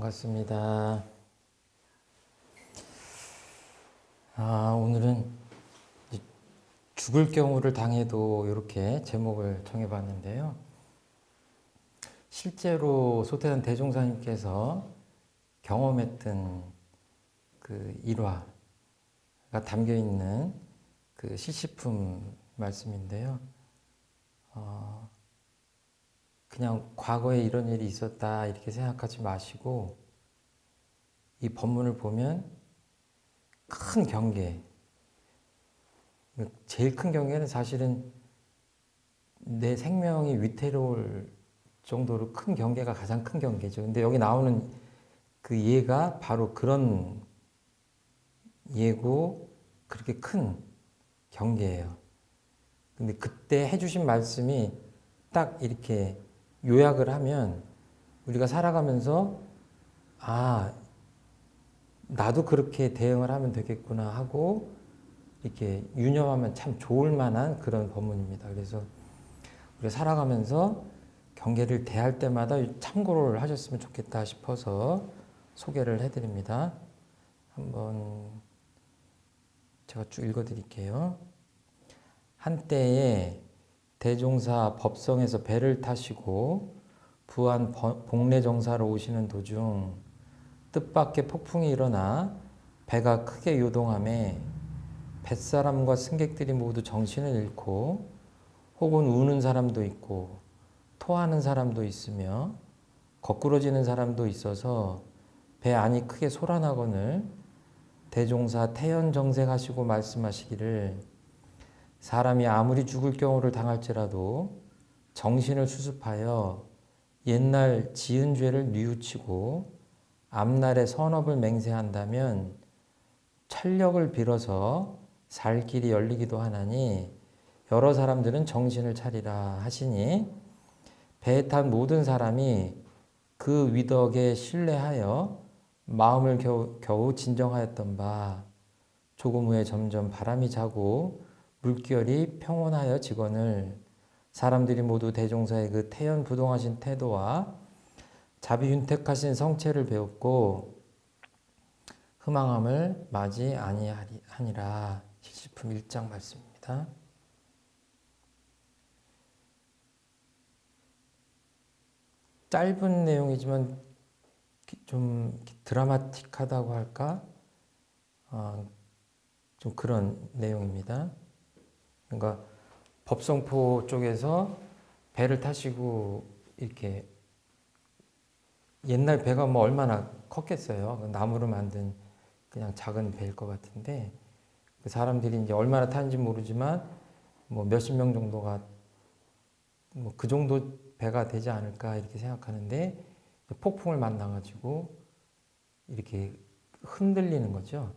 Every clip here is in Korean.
반갑습니다. 아, 오늘은 이 죽을 경우를 당해도 이렇게 제목을 정해봤는데요. 실제로 소태단 대종사님께서 경험했던 그 일화가 담겨 있는 그 시시품 말씀인데요. 어, 그냥 과거에 이런 일이 있었다 이렇게 생각하지 마시고 이 본문을 보면 큰 경계 제일 큰 경계는 사실은 내 생명이 위태로울 정도로 큰 경계가 가장 큰 경계죠. 근데 여기 나오는 그 예가 바로 그런 예고 그렇게 큰 경계예요. 근데 그때 해주신 말씀이 딱 이렇게 요약을 하면 우리가 살아가면서 아 나도 그렇게 대응을 하면 되겠구나 하고 이렇게 유념하면 참 좋을 만한 그런 본문입니다. 그래서 우리가 살아가면서 경계를 대할 때마다 참고를 하셨으면 좋겠다 싶어서 소개를 해드립니다. 한번 제가 쭉 읽어드릴게요. 한때에 대종사 법성에서 배를 타시고 부안 복례정사로 오시는 도중 뜻밖의 폭풍이 일어나 배가 크게 요동함에 뱃사람과 승객들이 모두 정신을 잃고 혹은 우는 사람도 있고 토하는 사람도 있으며 거꾸러지는 사람도 있어서 배 안이 크게 소란하거늘 대종사 태연 정색하시고 말씀하시기를 사람이 아무리 죽을 경우를 당할지라도 정신을 수습하여 옛날 지은 죄를 뉘우치고 앞날의 선업을 맹세한다면 철력을 빌어서 살 길이 열리기도 하나니 여러 사람들은 정신을 차리라 하시니 배에 탄 모든 사람이 그 위덕에 신뢰하여 마음을 겨우, 겨우 진정하였던 바 조금 후에 점점 바람이 자고 물결이 평온하여 직원을 사람들이 모두 대종사의 그 태연부동하신 태도와 자비윤택하신 성체를 배웠고 희망함을 맞이 아니하니라 시시품 1장 말씀입니다. 짧은 내용이지만 좀 드라마틱하다고 할까? 어, 좀 그런 내용입니다. 그러니까 법성포 쪽에서 배를 타시고 이렇게 옛날 배가 뭐 얼마나 컸겠어요. 나무로 만든 그냥 작은 배일 것 같은데 그 사람들이 이제 얼마나 타는지 모르지만 뭐 몇십 명 정도가 뭐 그 정도 배가 되지 않을까 이렇게 생각하는데 폭풍을 만나가지고 이렇게 흔들리는 거죠.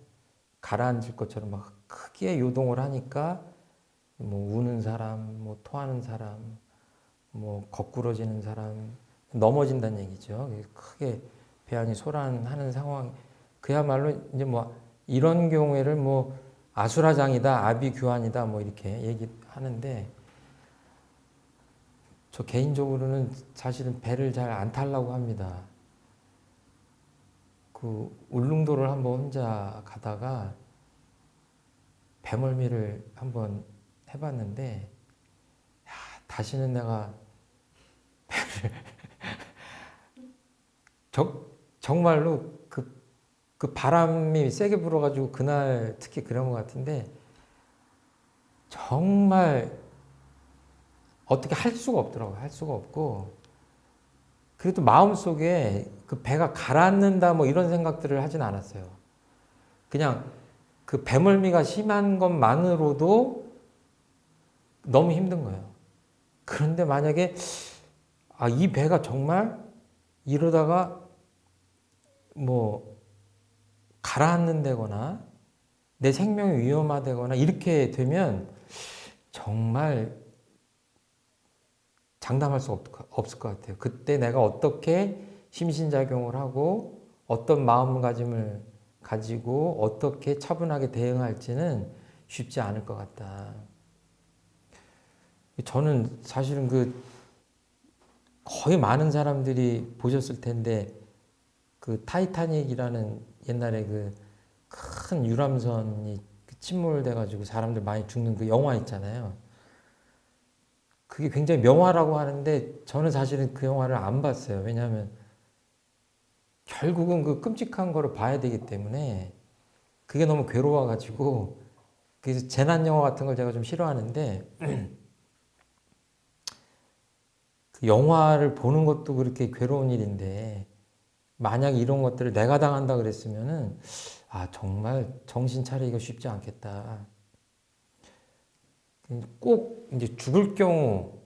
가라앉을 것처럼 막 크게 요동을 하니까 뭐 우는 사람, 뭐 토하는 사람, 뭐 거꾸러지는 사람, 넘어진다는 얘기죠. 크게 배안이 소란하는 상황. 그야말로 이제 뭐 이런 경우에를 뭐 아수라장이다, 아비규환이다, 뭐 이렇게 얘기하는데 저 개인적으로는 사실은 배를 잘 안 타려고 합니다. 그 울릉도를 한번 혼자 가다가 배멀미를 한번 해봤는데 야, 다시는 내가 배를 저, 정말로 그, 그 바람이 세게 불어가지고 그날 특히 그런 것 같은데 정말 어떻게 할 수가 없더라고요. 할 수가 없고 그래도 마음속에 그 배가 가라앉는다 뭐 이런 생각들을 하진 않았어요. 그냥 그 배멀미가 심한 것만으로도 너무 힘든 거예요. 그런데 만약에 아, 이 배가 정말 이러다가 뭐 가라앉는다거나 내 생명이 위험하다거나 이렇게 되면 정말 장담할 수 없을 것 같아요. 그때 내가 어떻게 심신작용을 하고 어떤 마음가짐을 가지고 어떻게 차분하게 대응할지는 쉽지 않을 것 같다. 저는 사실은 그 거의 많은 사람들이 보셨을 텐데 그 타이타닉이라는 옛날에 그 큰 유람선이 그 침몰돼가지고 사람들 많이 죽는 그 영화 있잖아요. 그게 굉장히 명화라고 하는데 저는 사실은 그 영화를 안 봤어요. 왜냐하면 결국은 그 끔찍한 거를 봐야 되기 때문에 그게 너무 괴로워가지고 그래서 재난 영화 같은 걸 제가 좀 싫어하는데 그 영화를 보는 것도 그렇게 괴로운 일인데 만약 이런 것들을 내가 당한다 그랬으면은 아 정말 정신 차리기가 쉽지 않겠다. 꼭 이제 죽을 경우가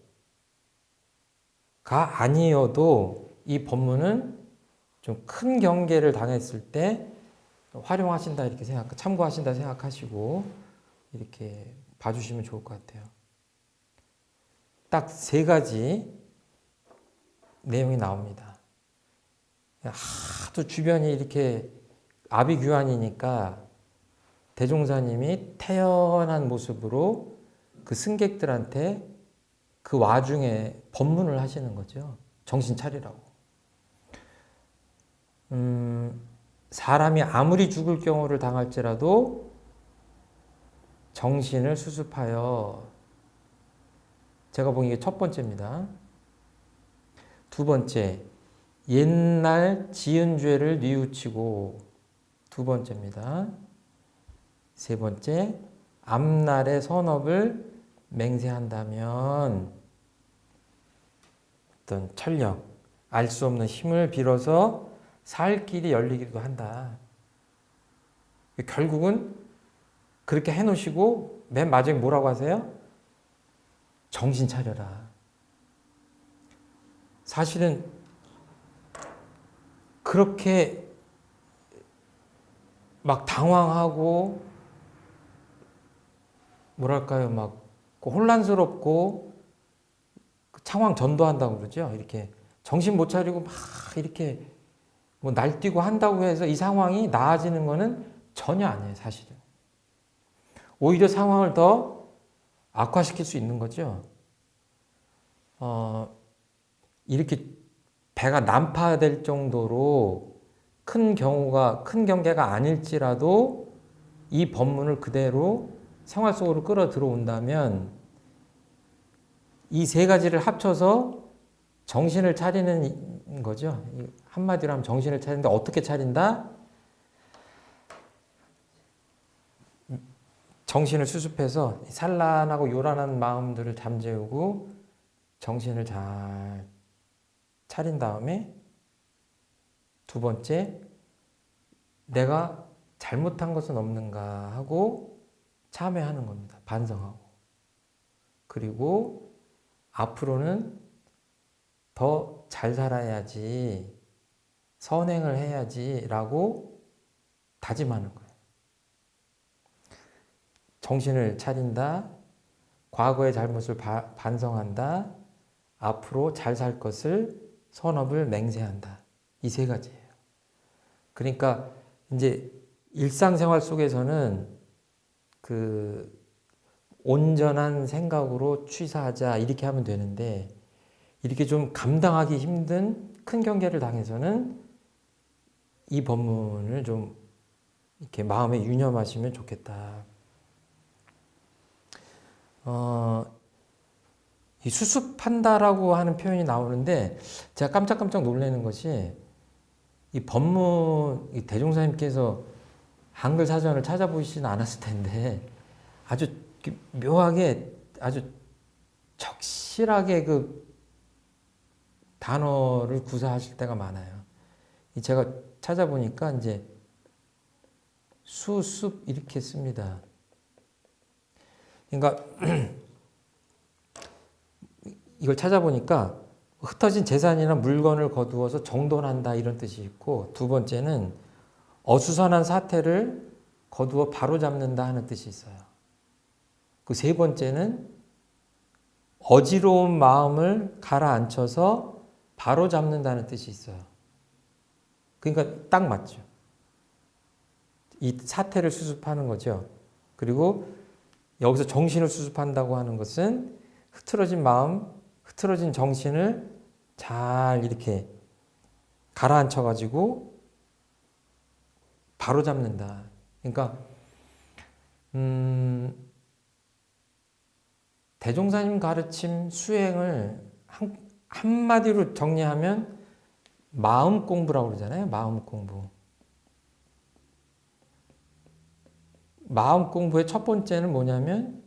아니어도 이 법문은 좀 큰 경계를 당했을 때 활용하신다 이렇게 생각, 참고하신다 생각하시고 이렇게 봐주시면 좋을 것 같아요. 딱 세 가지 내용이 나옵니다. 하도 주변이 이렇게 아비규환이니까 대종사님이 태연한 모습으로 그 승객들한테 그 와중에 법문을 하시는 거죠. 정신 차리라고. 음, 사람이 아무리 죽을 경우를 당할지라도 정신을 수습하여 제가 보기에 첫 번째입니다. 두 번째, 옛날 지은 죄를 뉘우치고 두 번째입니다. 세 번째, 앞날의 선업을 맹세한다면 어떤 철력, 알 수 없는 힘을 빌어서 살 길이 열리기도 한다. 결국은 그렇게 해놓으시고 맨 마지막에 뭐라고 하세요? 정신 차려라. 사실은 그렇게 막 당황하고 뭐랄까요 막 혼란스럽고 상황 전도한다고 그러죠. 이렇게 정신 못 차리고 막 이렇게 뭐 날뛰고 한다고 해서 이 상황이 나아지는 거는 전혀 아니에요, 사실은. 오히려 상황을 더 악화시킬 수 있는 거죠. 어, 이렇게 배가 난파될 정도로 큰 경우가, 큰 경계가 아닐지라도 이 법문을 그대로 생활 속으로 끌어 들어온다면 이 세 가지를 합쳐서 정신을 차리는 거죠. 한마디로 하면 정신을 차리는데 어떻게 차린다? 정신을 수습해서 산란하고 요란한 마음들을 잠재우고 정신을 잘 차린 다음에 두 번째 내가 잘못한 것은 없는가 하고 참회하는 겁니다. 반성하고. 그리고 앞으로는 더 잘 살아야지, 선행을 해야지라고 다짐하는 거예요. 정신을 차린다, 과거의 잘못을 바, 반성한다, 앞으로 잘 살 것을 선업을 맹세한다. 이 세 가지예요. 그러니까 이제 일상생활 속에서는 그 온전한 생각으로 취사하자 이렇게 하면 되는데 이렇게 좀 감당하기 힘든 큰 경계를 당해서는 이 법문을 좀 이렇게 마음에 유념하시면 좋겠다. 어, 이 수습한다라고 하는 표현이 나오는데 제가 깜짝깜짝 놀라는 것이 이 법문 이 대종사님께서 한글 사전을 찾아보시지는 않았을 텐데 아주 묘하게 아주 적실하게 그 단어를 구사하실 때가 많아요. 제가 찾아보니까 이제 수습 이렇게 씁니다. 그러니까 이걸 찾아보니까 흩어진 재산이나 물건을 거두어서 정돈한다 이런 뜻이 있고 두 번째는 어수선한 사태를 거두어 바로잡는다 하는 뜻이 있어요. 그 세 번째는 어지러운 마음을 가라앉혀서 바로잡는다는 뜻이 있어요. 그러니까 딱 맞죠. 이 사태를 수습하는 거죠. 그리고 여기서 정신을 수습한다고 하는 것은 흐트러진 마음, 흐트러진 정신을 잘 이렇게 가라앉혀 가지고 바로 잡는다. 그러니까 음, 대종사님 가르침 수행을 한, 한마디로 정리하면 마음 공부라고 그러잖아요. 마음 공부. 마음 공부의 첫 번째는 뭐냐면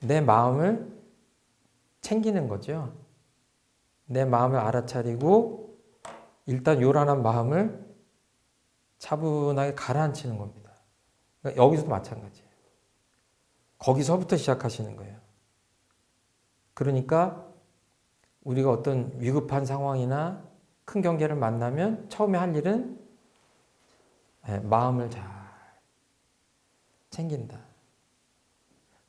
내 마음을 챙기는 거죠. 내 마음을 알아차리고 일단 요란한 마음을 차분하게 가라앉히는 겁니다. 그러니까 여기서도 마찬가지예요. 거기서부터 시작하시는 거예요. 그러니까 우리가 어떤 위급한 상황이나 큰 경계를 만나면 처음에 할 일은 예, 마음을 잘 챙긴다.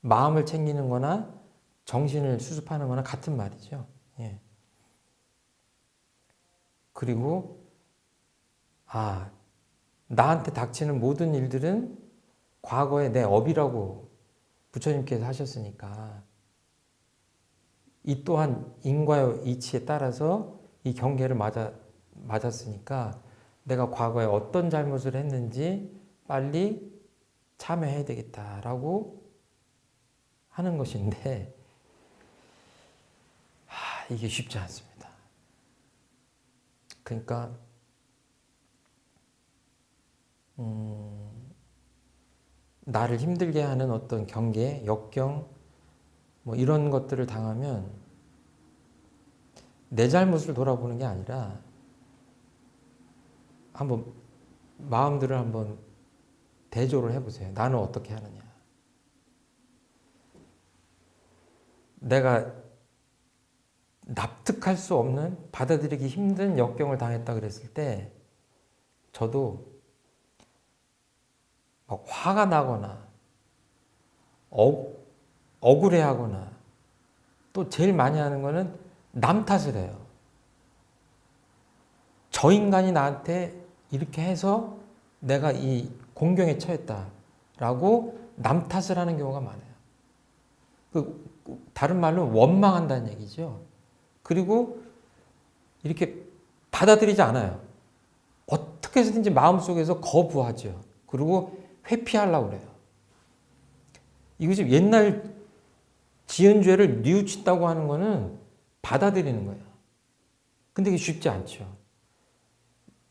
마음을 챙기는 거나 정신을 수습하는 거나 같은 말이죠. 예. 그리고 아 나한테 닥치는 모든 일들은 과거의 내 업이라고 부처님께서 하셨으니까 이 또한 인과의 이치에 따라서 이 경계를 맞아 맞았으니까 내가 과거에 어떤 잘못을 했는지 빨리 참여해야 되겠다라고 하는 것인데 하, 이게 쉽지 않습니다. 그러니까 음, 나를 힘들게 하는 어떤 경계, 역경, 뭐 이런 것들을 당하면 내 잘못을 돌아보는 게 아니라 한번 마음들을 한번 대조를 해보세요. 나는 어떻게 하느냐. 내가 납득할 수 없는 받아들이기 힘든 역경을 당했다 그랬을 때 저도 막 화가 나거나 억, 억울해하거나 또 제일 많이 하는 거는 남 탓을 해요. 저 인간이 나한테 이렇게 해서 내가 이 공경에 처했다라고 남 탓을 하는 경우가 많아요. 그 다른 말로 원망한다는 얘기죠. 그리고 이렇게 받아들이지 않아요. 어떻게 해서든지 마음속에서 거부하죠. 그리고 회피하려고 그래요. 지금 옛날 지은 죄를 뉘우친다고 하는 거는 받아들이는 거예요. 근데 이게 쉽지 않죠.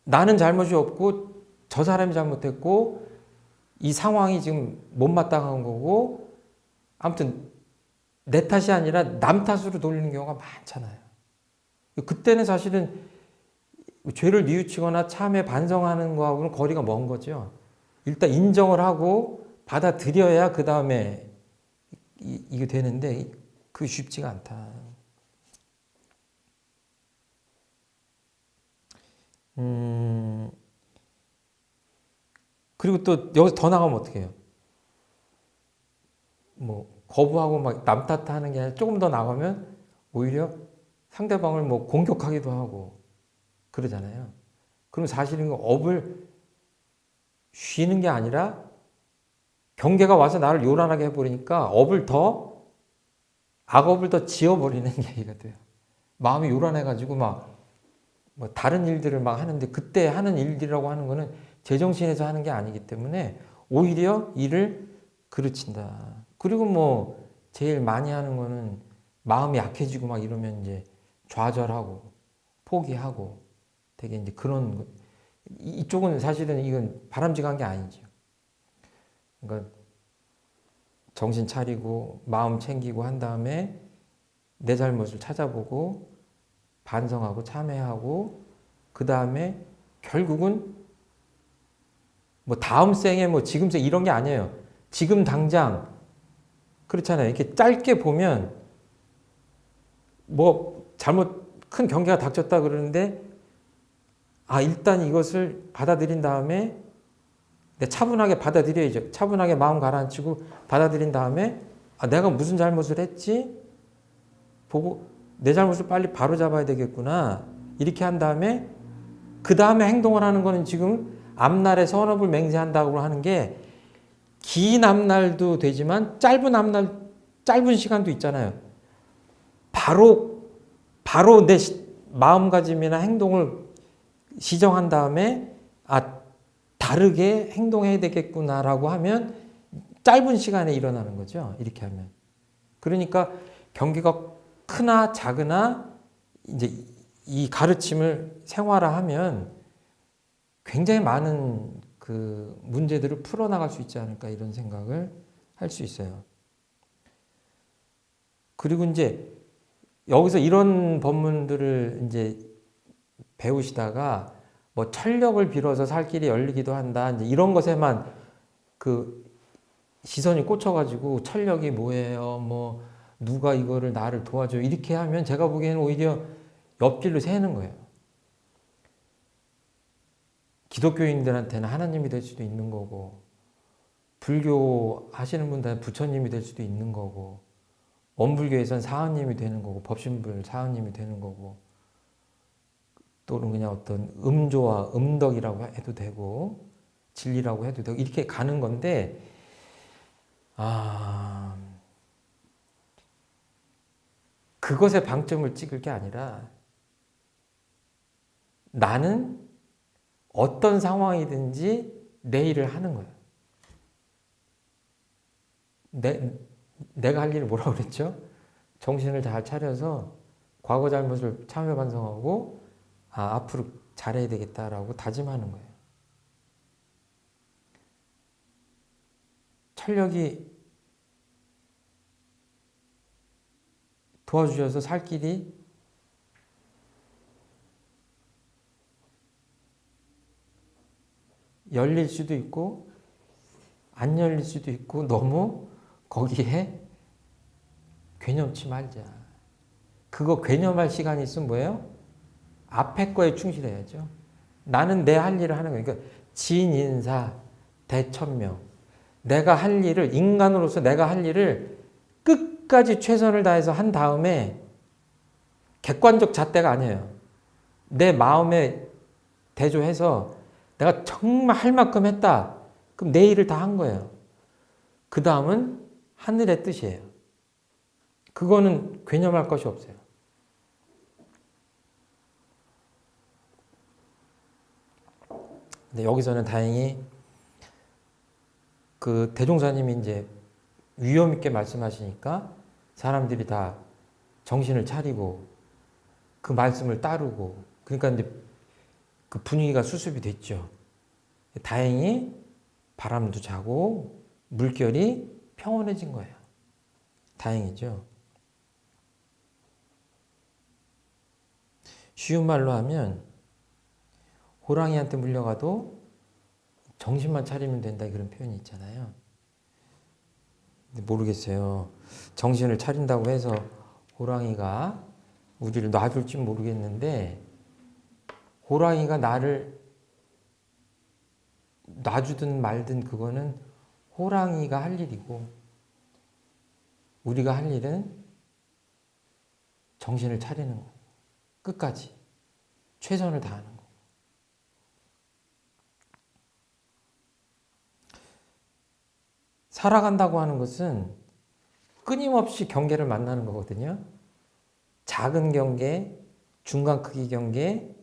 나는 잘못이 없고 저 사람이 잘못했고 이 상황이 지금 못마땅한 거고 아무튼 내 탓이 아니라 남 탓으로 돌리는 경우가 많잖아요. 그때는 사실은 죄를 뉘우치거나 참에 반성하는 거하고는 거리가 먼 거죠. 일단 인정을 하고 받아들여야 그 다음에 이게 되는데 그 쉽지가 않다. 음, 그리고 또 여기서 더 나가면 어떻게 해요? 뭐 거부하고 막 남 탓하는 게 아니라 조금 더 나가면 오히려 상대방을 뭐 공격하기도 하고 그러잖아요. 그럼 사실은 업을 쉬는 게 아니라 경계가 와서 나를 요란하게 해버리니까 업을 더 악업을 더 지어버리는 얘기가 돼요. 마음이 요란해가지고 막 뭐 다른 일들을 막 하는데 그때 하는 일들이라고 하는 거는 제정신에서 하는 게 아니기 때문에 오히려 일을 그르친다. 그리고 뭐 제일 많이 하는 거는 마음이 약해지고 막 이러면 이제 좌절하고 포기하고 되게 이제 그런 이쪽은 사실은 이건 바람직한 게 아니죠. 그러니까 정신 차리고 마음 챙기고 한 다음에 내 잘못을 찾아보고 반성하고 참회하고 그 다음에 결국은 뭐 다음 생에 뭐 지금 생 이런 게 아니에요. 지금 당장 그렇잖아요. 이렇게 짧게 보면 뭐 잘못 큰 경계가 닥쳤다 그러는데 아 일단 이것을 받아들인 다음에 차분하게 받아들여야죠. 차분하게 마음 가라앉히고 받아들인 다음에 아 내가 무슨 잘못을 했지 보고 내 잘못을 빨리 바로 잡아야 되겠구나. 이렇게 한 다음에 그 다음에 행동을 하는 거는 지금 앞날에 선업을 맹세한다고 하는 게 긴 앞날도 되지만 짧은 앞날 짧은 시간도 있잖아요. 바로 바로 내 마음가짐이나 행동을 시정한 다음에 아 다르게 행동해야 되겠구나라고 하면 짧은 시간에 일어나는 거죠. 이렇게 하면. 그러니까 경계가 크나 작으나 이제 이 가르침을 생활화하면 굉장히 많은 그 문제들을 풀어나갈 수 있지 않을까 이런 생각을 할 수 있어요. 그리고 이제 여기서 이런 법문들을 이제 배우시다가 뭐 철력을 빌어서 살 길이 열리기도 한다. 이제 이런 것에만 그 시선이 꽂혀가지고 철력이 뭐예요? 뭐 누가 이거를 나를 도와줘? 이렇게 하면 제가 보기에는 오히려 옆길로 새는 거예요. 기독교인들한테는 하나님이 될 수도 있는 거고, 불교 하시는 분들은 부처님이 될 수도 있는 거고, 원불교에선 사원님이 되는 거고, 법신불 사원님이 되는 거고, 또는 그냥 어떤 음조와 음덕이라고 해도 되고, 진리라고 해도 되고, 이렇게 가는 건데, 아, 그것에 방점을 찍을 게 아니라, 나는 어떤 상황이든지 내 일을 하는 거예요. 내, 내가 할 일을 뭐라고 그랬죠? 정신을 잘 차려서 과거 잘못을 참여 반성하고 아, 앞으로 잘해야 되겠다라고 다짐하는 거예요. 철력이 도와주셔서 살 길이 열릴 수도 있고 안 열릴 수도 있고 너무 거기에 괴념치 말자. 그거 괴념할 시간이 있으면 뭐예요? 앞에 거에 충실해야죠. 나는 내 할 일을 하는 거예요. 그러니까 진인사 대천명. 내가 할 일을 인간으로서 내가 할 일을 끝까지 최선을 다해서 한 다음에 객관적 잣대가 아니에요. 내 마음에 대조해서 내가 정말 할 만큼 했다. 그럼 내 일을 다 한 거예요. 그 다음은 하늘의 뜻이에요. 그거는 괴념할 것이 없어요. 근데 여기서는 다행히 그 대종사님이 이제 위험 있게 말씀하시니까 사람들이 다 정신을 차리고 그 말씀을 따르고 그러니까 이제 그 분위기가 수습이 됐죠. 다행히 바람도 자고 물결이 평온해진 거예요. 다행이죠. 쉬운 말로 하면 호랑이한테 물려가도 정신만 차리면 된다 그런 표현이 있잖아요. 모르겠어요. 정신을 차린다고 해서 호랑이가 우리를 놔줄지 모르겠는데 호랑이가 나를 놔주든 말든 그거는 호랑이가 할 일이고 우리가 할 일은 정신을 차리는 거. 끝까지 최선을 다하는 거. 살아간다고 하는 것은 끊임없이 경계를 만나는 거거든요. 작은 경계, 중간 크기 경계,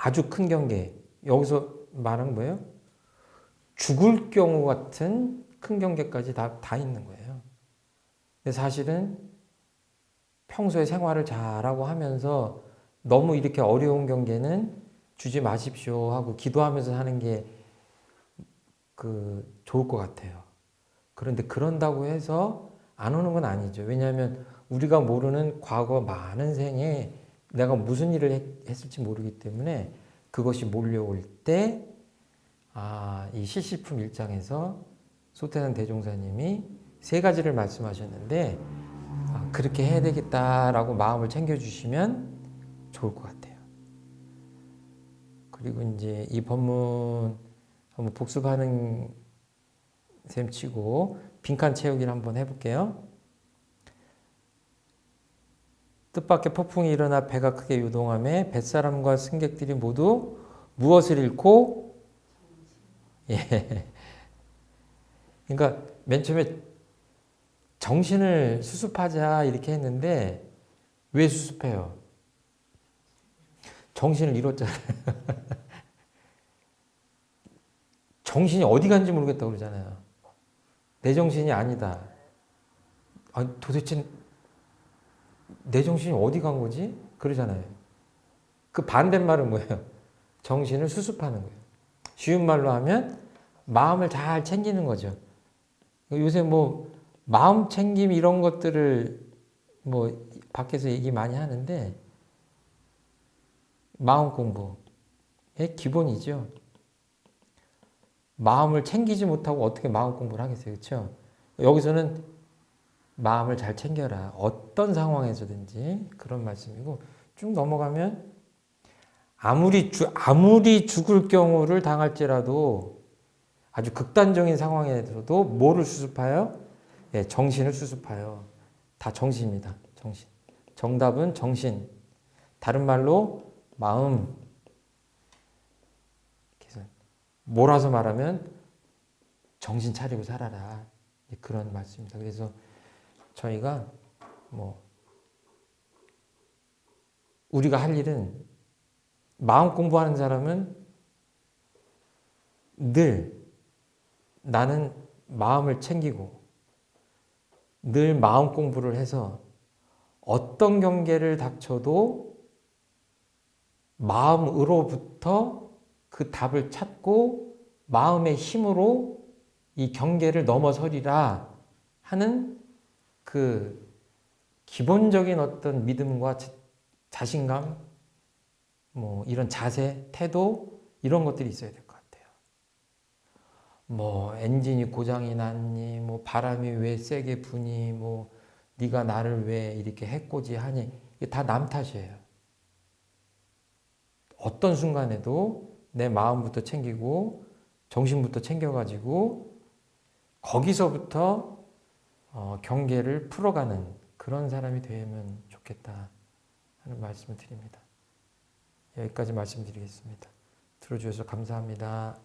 아주 큰 경계. 여기서 말하는 뭐예요? 죽을 경우 같은 큰 경계까지 다, 다 있는 거예요. 근데 사실은 평소에 생활을 잘하고 하면서 너무 이렇게 어려운 경계는 주지 마십시오 하고 기도하면서 하는 게 그 좋을 것 같아요. 그런데 그런다고 해서 안 오는 건 아니죠. 왜냐하면 우리가 모르는 과거 많은 생에 내가 무슨 일을 했, 을지 모르기 때문에 그것이 몰려올 때, 아, 이 실시품 일장에서 소태산 대종사님이 세 가지를 말씀하셨는데, 아, 그렇게 해야 되겠다라고 마음을 챙겨주시면 좋을 것 같아요. 그리고 이제 이 법문 한번 복습하는 셈 치고 빈칸 채우기를 한번 해볼게요. 뜻밖의 폭풍이 일어나 배가 크게 요동함에 뱃사람과 승객들이 모두 무엇을 잃고 예. 그러니까 맨 처음에 정신을 수습하자 이렇게 했는데 왜 수습해요? 정신을 잃었잖아요. 정신이 어디 간지 모르겠다 그러잖아요. 내 정신이 아니다. 아 도대체 내 정신이 어디 간 거지? 그러잖아요. 그 반대말은 뭐예요? 정신을 수습하는 거예요. 쉬운 말로 하면 마음을 잘 챙기는 거죠. 요새 뭐 마음 챙김 이런 것들을 뭐 밖에서 얘기 많이 하는데 마음 공부의 기본이죠. 마음을 챙기지 못하고 어떻게 마음 공부를 하겠어요. 그렇죠? 여기서는 마음을 잘 챙겨라. 어떤 상황에서든지 그런 말씀이고 쭉 넘어가면 아무리 주, 아무리 죽을 경우를 당할지라도 아주 극단적인 상황에서도 뭐를 수습하여? 예, 정신을 수습하여. 다 정신입니다. 정신. 정답은 정신. 다른 말로 마음. 몰아서 말하면 정신 차리고 살아라. 예, 그런 말씀입니다. 그래서 저희가 뭐 우리가 할 일은 마음 공부하는 사람은 늘 나는 마음을 챙기고 늘 마음 공부를 해서 어떤 경계를 닥쳐도 마음으로부터 그 답을 찾고 마음의 힘으로 이 경계를 넘어서리라 하는 그 기본적인 어떤 믿음과 자- 자신감, 뭐 이런 자세, 태도 이런 것들이 있어야 될 것 같아요. 뭐 엔진이 고장이 났니, 뭐 바람이 왜 세게 부니, 뭐 네가 나를 왜 이렇게 해코지 하니 이게 다 남 탓이에요. 어떤 순간에도 내 마음부터 챙기고 정신부터 챙겨가지고 거기서부터 어, 경계를 풀어가는 그런 사람이 되면 좋겠다 하는 말씀을 드립니다. 여기까지 말씀드리겠습니다. 들어주셔서 감사합니다.